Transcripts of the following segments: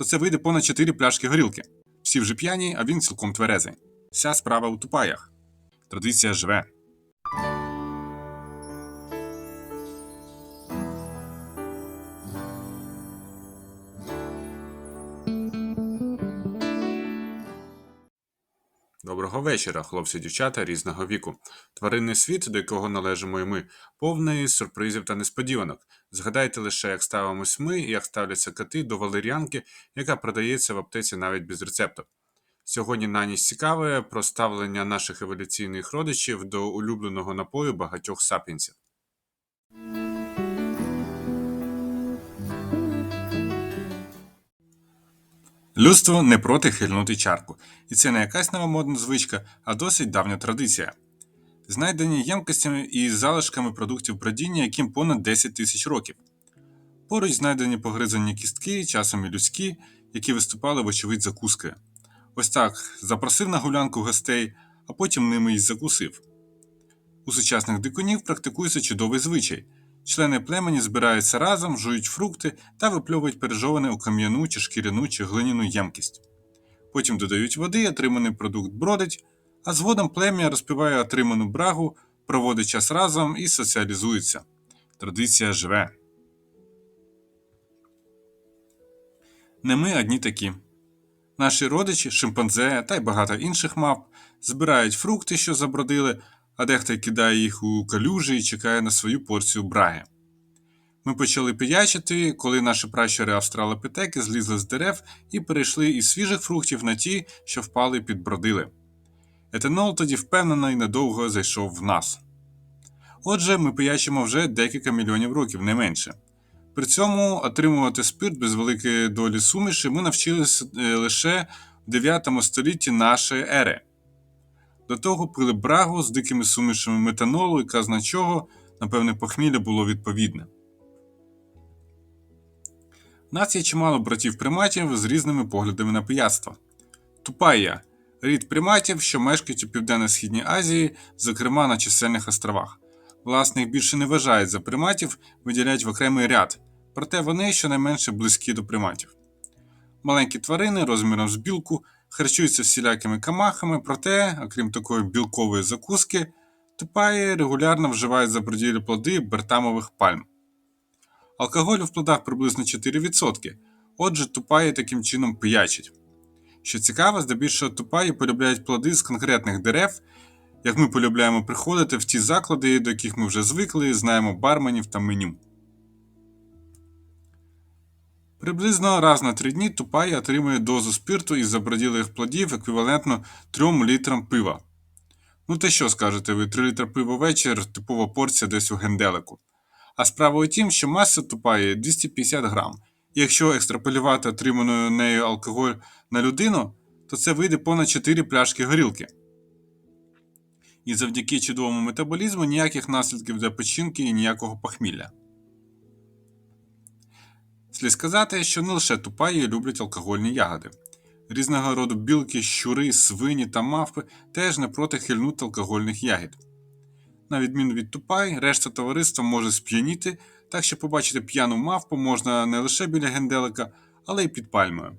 то це вийде понад 4 пляшки горілки. Всі вже п'яні, а він цілком тверезий. Вся справа у тупаях. Традиція живе. Доброго вечора, хлопці, дівчата різного віку. Тваринний світ, до якого належимо і ми, повний сюрпризів та несподіванок. Згадайте лише, як ставимось ми і як ставляться коти до валеріанки, яка продається в аптеці навіть без рецепту. Сьогодні на ніч цікаве про ставлення наших еволюційних родичів до улюбленого напою багатьох сапіенсів. Людство не проти хильнути чарку, і це не якась новомодна звичка, а досить давня традиція. Знайдені ємкостями і залишками продуктів бродіння, яким понад 10 тисяч років. Поруч знайдені погризані кістки, часом і людські, які виступали, вочевидь, закускою. Ось так запросив на гулянку гостей, а потім ними й закусив. У сучасних дикунів практикується чудовий звичай. Члени племені збираються разом, жують фрукти та випльовують пережоване у кам'яну чи шкіряну чи глиняну ємкість. Потім додають води, отриманий продукт бродить, а згодом плем'я розпиває отриману брагу, проводить час разом і соціалізується. Традиція живе. Не ми одні такі. Наші родичі, шимпанзе та й багато інших мавп збирають фрукти, що забродили, а дехто кидає їх у калюжі і чекає на свою порцію браги. Ми почали пиячити, коли наші пращури австралопітеки злізли з дерев і перейшли із свіжих фруктів на ті, що впали і підбродили. Етанол тоді впевнено і надовго зайшов в нас. Отже, ми пиячимо вже декілька мільйонів років, не менше. При цьому отримувати спирт без великої долі суміші ми навчилися е, лише в 9 столітті нашої ери. До того пили брагу з дикими сумішами метанолу і казна чого, напевне, похмілля було відповідне. У нас є чимало братів приматів з різними поглядами на пияцтво. Тупая рід приматів, що мешкають у Південно-Східній Азії, зокрема на чисельних островах. Власне, їх більше не вважають за приматів, виділяють в окремий ряд, проте вони щонайменше близькі до приматів. Маленькі тварини розміром з білку харчуються всілякими камахами, проте, окрім такої білкової закуски, тупаї регулярно вживають заброділі плоди бертамових пальм. Алкоголю в плодах приблизно 4%, отже, тупаї таким чином пиячать. Що цікаво, здебільшого тупаї полюбляють плоди з конкретних дерев, як ми полюбляємо приходити в ті заклади, до яких ми вже звикли, знаємо барменів та меню. Приблизно раз на три дні тупай отримує дозу спирту із заброділих плодів еквівалентно 3 літрам пива. Ну те що скажете ви, 3 літра пива вечір типова порція десь у генделику. А справа у тім, що маса тупає 250 грам. І якщо екстраполювати отриманою нею алкоголь на людину, то це вийде понад 4 пляшки горілки. І завдяки чудовому метаболізму ніяких наслідків для печінки і ніякого похмілля. Слід сказати, що не лише тупаї люблять алкогольні ягоди. Різного роду білки, щури, свині та мавпи теж не проти хильнути алкогольних ягід. На відміну від тупай, решта товариства може сп'яніти, так що побачити п'яну мавпу можна не лише біля генделика, але й під пальмою.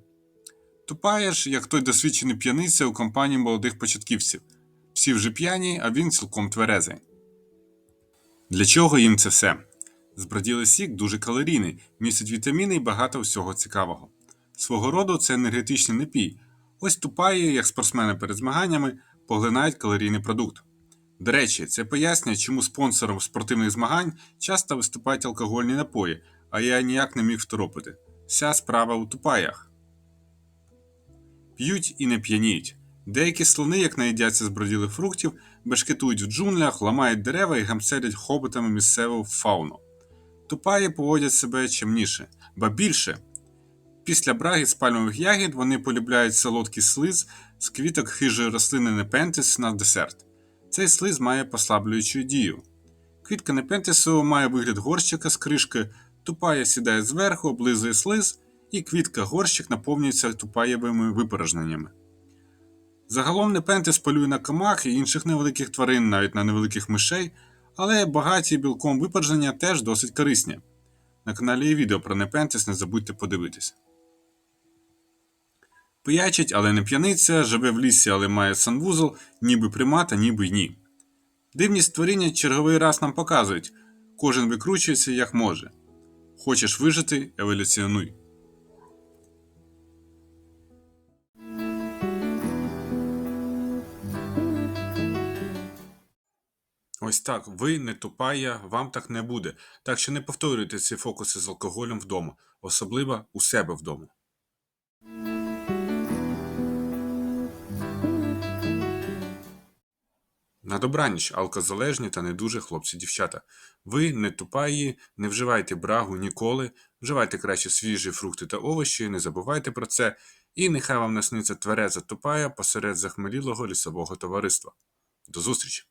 Тупає ж, як той досвідчений п'яниця у компанії молодих початківців. Всі вже п'яні, а він цілком тверезий. Для чого їм це все? Зброділий сік дуже калорійний, містить вітаміни і багато всього цікавого. Свого роду це енергетичний напій. Ось тупаї, як спортсмени перед змаганнями, поглинають калорійний продукт. До речі, це пояснює, чому спонсором спортивних змагань часто виступають алкогольні напої, а я ніяк не міг второпити. Вся справа у тупаях. П'ють і не п'яніють. Деякі слони, як наїдяться броділих фруктів, бешкетують в джунглях, ламають дерева і гамцелять хоботами місцеву фауну. Тупаї поводять себе чимніше, ба більше. Після браги з пальмових ягід вони полюбляють солодкий слиз з квіток хижої рослини непентис на десерт. Цей слиз має послаблюючу дію. Квітка непентису має вигляд горщика з кришкою, тупая сідає зверху, облизує слиз, і квітка горщик наповнюється тупаєвими випорожненнями. Загалом непентис полює на комах і інших невеликих тварин, навіть на невеликих мишей, але багаті білком випорожнення теж досить корисні. На каналі є відео про непентис, не забудьте подивитися. Пиячить, але не п'яниця, живе в лісі, але має санвузол, ніби примата, ніби й ні. Дивні створіння черговий раз нам показують кожен викручується як може. Хочеш вижити, еволюціонуй. Ось так, ви не тупая, вам так не буде. Так що не повторюйте ці фокуси з алкоголем вдома, особливо у себе вдома. На добраніч, алкозалежні та не дуже хлопці-дівчата. Ви не тупаї, не вживайте брагу ніколи, вживайте краще свіжі фрукти та овочі, не забувайте про це, і нехай вам насниться твереза тупая посеред захмелілого лісового товариства. До зустрічі!